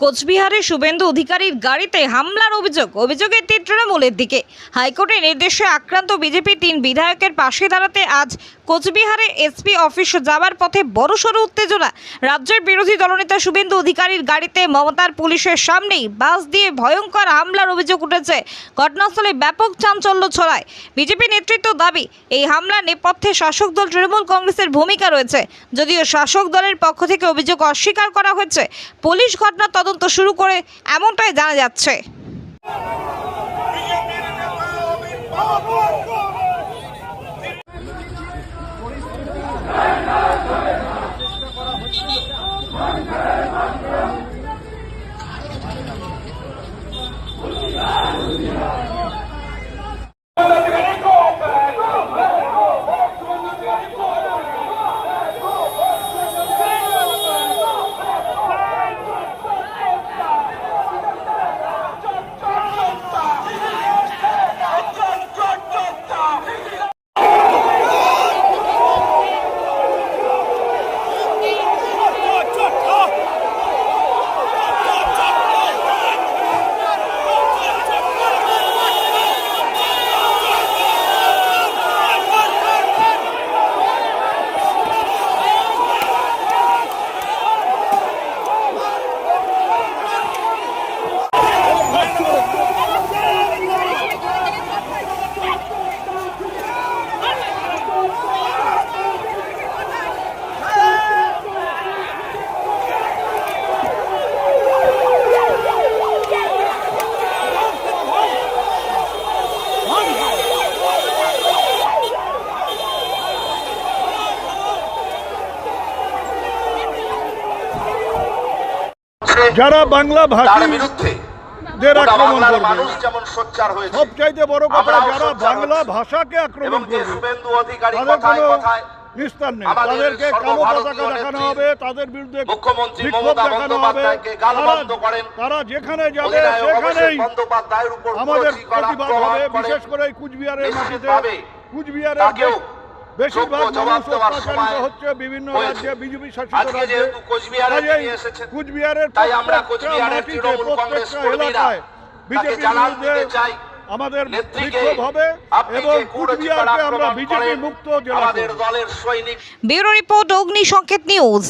কোচবিহারে শুভেন্দু অধিকারীর গাড়িতে হামলার অভিযোগ। অভিযোগের তীর তৃণমূলের দিকে। হাইকোর্টের নির্দেশে আক্রান্ত বিজেপি তিন বিধায়কের পাশে দাঁড়াতে আজ কোচবিহারে এসপি অফিস যাওয়ার পথে বড়সড় উত্তেজনা। রাজ্যের বিরোধী দলনেতা শুভেন্দু অধিকারীর গাড়িতে মমতার পুলিশের সামনেই বাস দিয়ে ভয়ঙ্কর হামলার অভিযোগ উঠেছে। ঘটনাস্থলে ব্যাপক চাঞ্চল্য ছড়ায়। বিজেপি নেতৃত্ব দাবি, এই হামলার নেপথ্যে শাসক দল তৃণমূল কংগ্রেসের ভূমিকা রয়েছে। যদিও শাসক দলের পক্ষ থেকে অভিযোগ অস্বীকার করা হয়েছে, পুলিশ ঘটনার তদন্ত শুরু করে এমনটাই জানা যাচ্ছে। যারা বাংলা ভাষী বিরুদ্ধে দের আক্রমণ করবে। মানুষ যেমন সোচ্চার হয়েছে সবচাইতে বড় কথা যারা বাংলা ভাষাকে আক্রমণ যে করবে তাদের কোনো নিস্তার নেই। তাদেরকে কালো পতাকা দেখানো হবে তাদের বিরুদ্ধে বিক্ষোভ দেখানো হবে। তারা- যেখানে যাবে সেখানেই আমাদের প্রতিবাদ হবে বিশেষ করে কুচবিহারের মাটিতে। কুচবিহারের বেশিরভাগ মানুষ অত্যাচারিত হচ্ছে বিভিন্ন রাজ্যে বিজেপি শাসিত আজকে রাজ্যে। কুচবিহারের মাটিতে, প্রত্যেকটা এলাকায় বিজেপি বিরুদ্ধে আমাদের বিক্ষোভ হবে এবং কুচবিহারকে আমরা বিজেপি মুক্ত জেলা ব্যুরো রিপোর্ট অগ্নি সংকেত নিউজ।